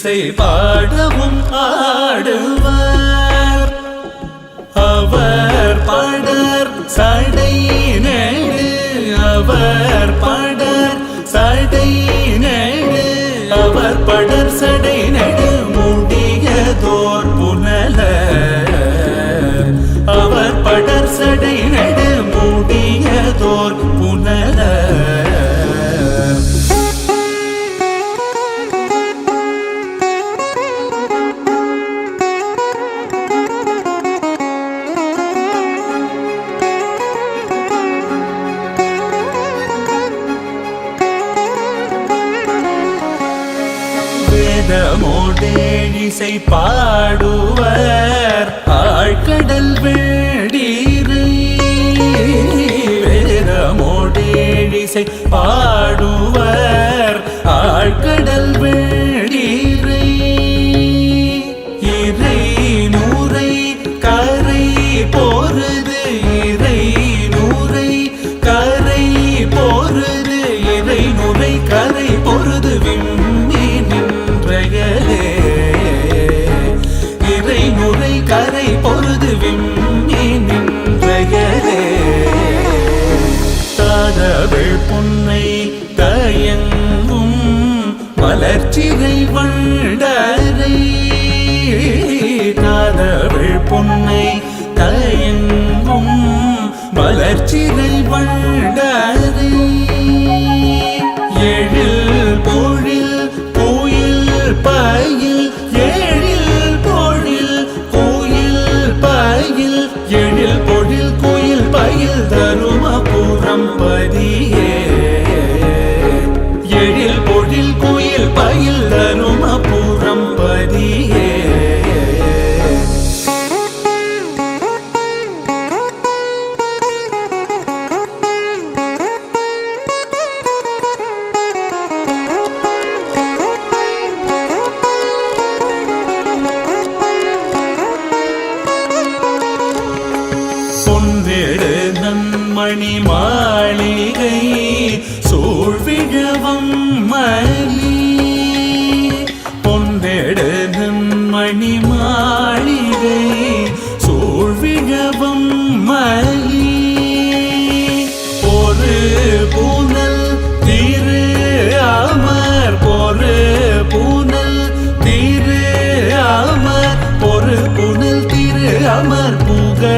இசை பாட পার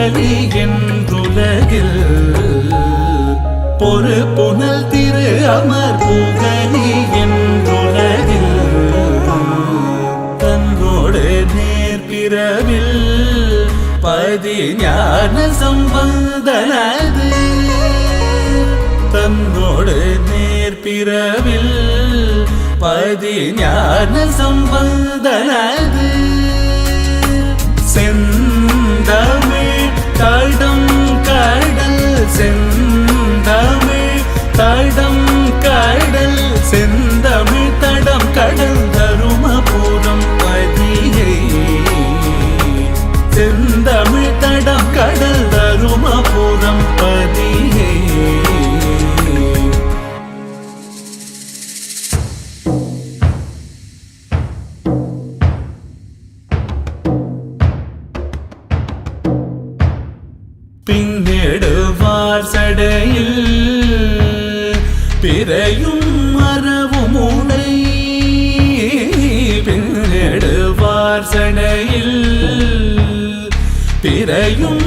மகளி என்றுலகில் பொறு புனல் திரு அமர் புகழி என்றுலகில் தன்னோடு நேர்பிறவில் பதி ஞான சம்பந்தனது தன்னோடு நேர்பிறவில் பதி ஞான சம்பந்தனது பிரார்த்தனையில் பிறையும்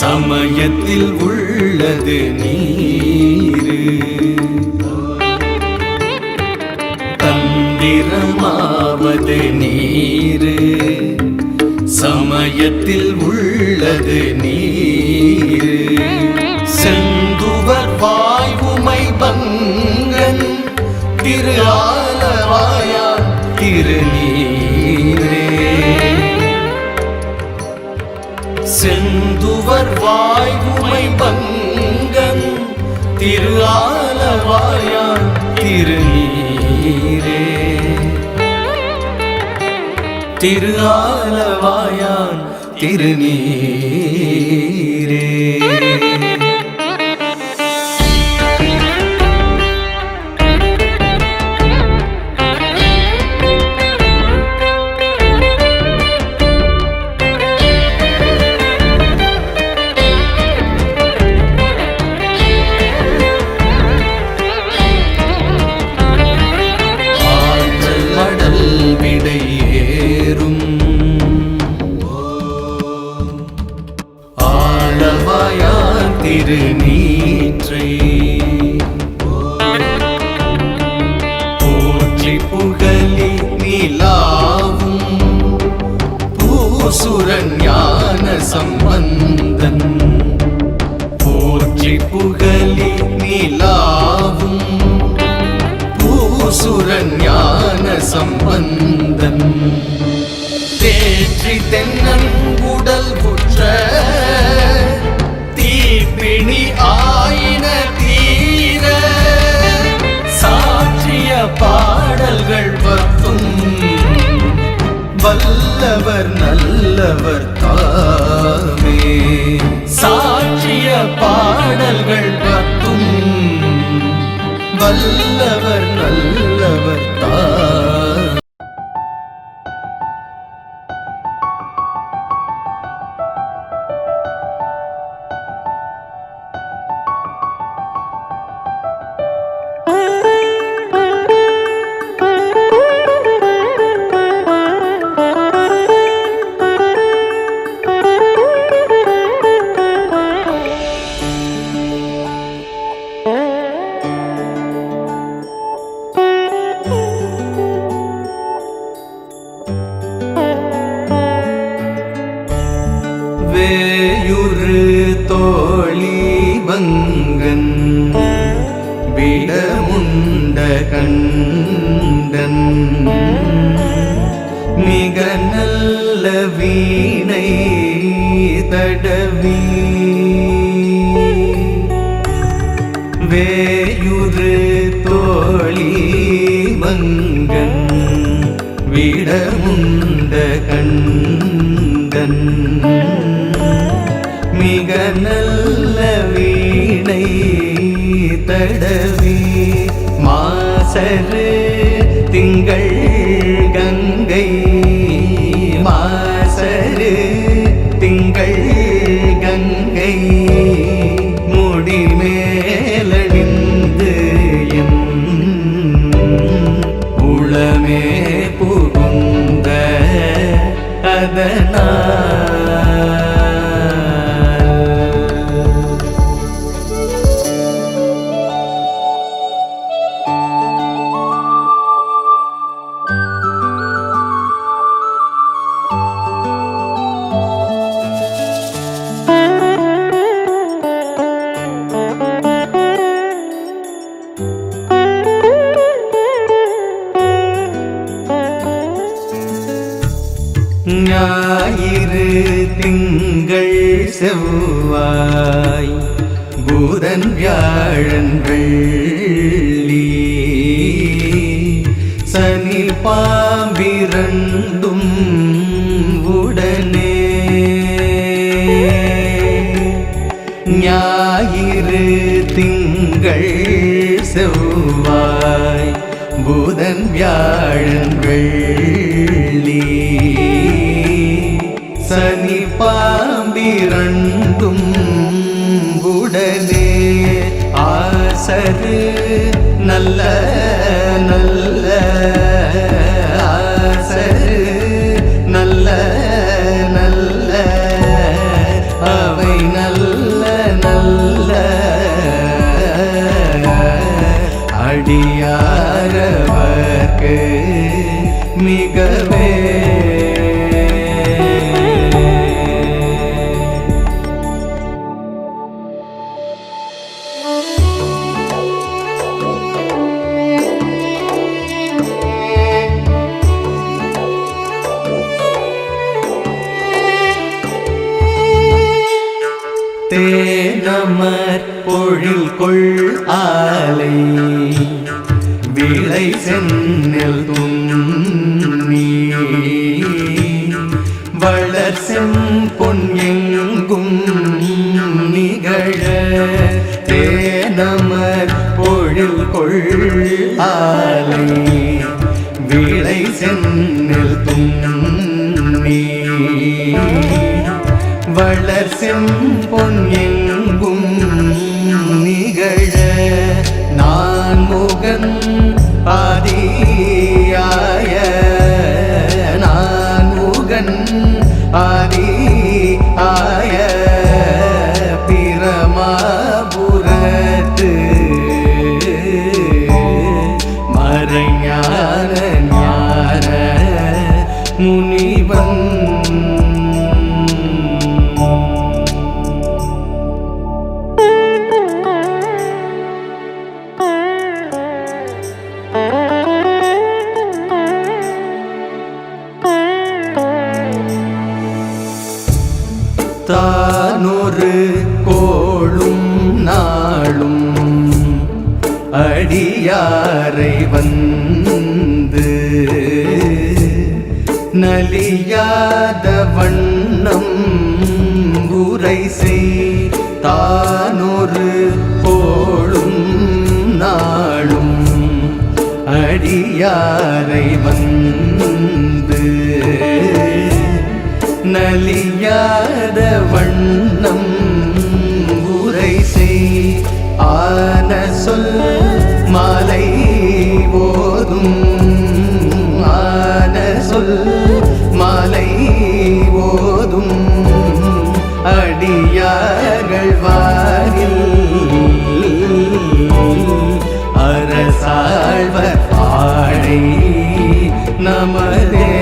சமயத்தில் உள்ளது நீரு. தந்திரமாவது நீரு. சமயத்தில் உள்ளது நீரு. செந்துவர் வாய்வுமை பங்கன். திரு ஆலவாயா திருநீர் செந்துவர் வாய்வுமை பங்கன் திரு ஆலவாயான் திருநீரே திரு ஆலவாயான் திருநீரே சுரன் ஞான சம்பந்தன். போற்றி புகழி நிலாவும் பூசுரன் ஞான சம்பந்தன். அவர் நல்லவர் தாமே. சாற்றிய பாடல்கள் பத்தும். வல்லவர் நல்லவர் தாமே. வேயுரு தோழி பங்கன் விடமுண்ட கண்டன். மிக நல்ல வீணை தடவி வேயுரு தோழி மங்கன். விடமுண்ட கண்டன். மிக நல்ல வீணை தடவி மாசரு வியாழன் சனி பாம்பிரண்டும் உடனே ஞாயிறு திங்கள் செவ்வாய் புதன் வியாழன் வெள்ளி சனி பாம்பிரண்டும் உடனே ஆசரு நல்ல நல்ல ஆசரு நல்ல நல்ல அவை நல்ல நல்ல அடியாரவர்க்கு மிக வளர் செம்பொன் எங்கும் நலியாத வண்ணம் உரை செய் தானொரு கோளும் நாளும் அடியாரை வந்து நலியாத வண்ணம் அடியார்கள் அரசாழ்வர் ஆடை நமதே.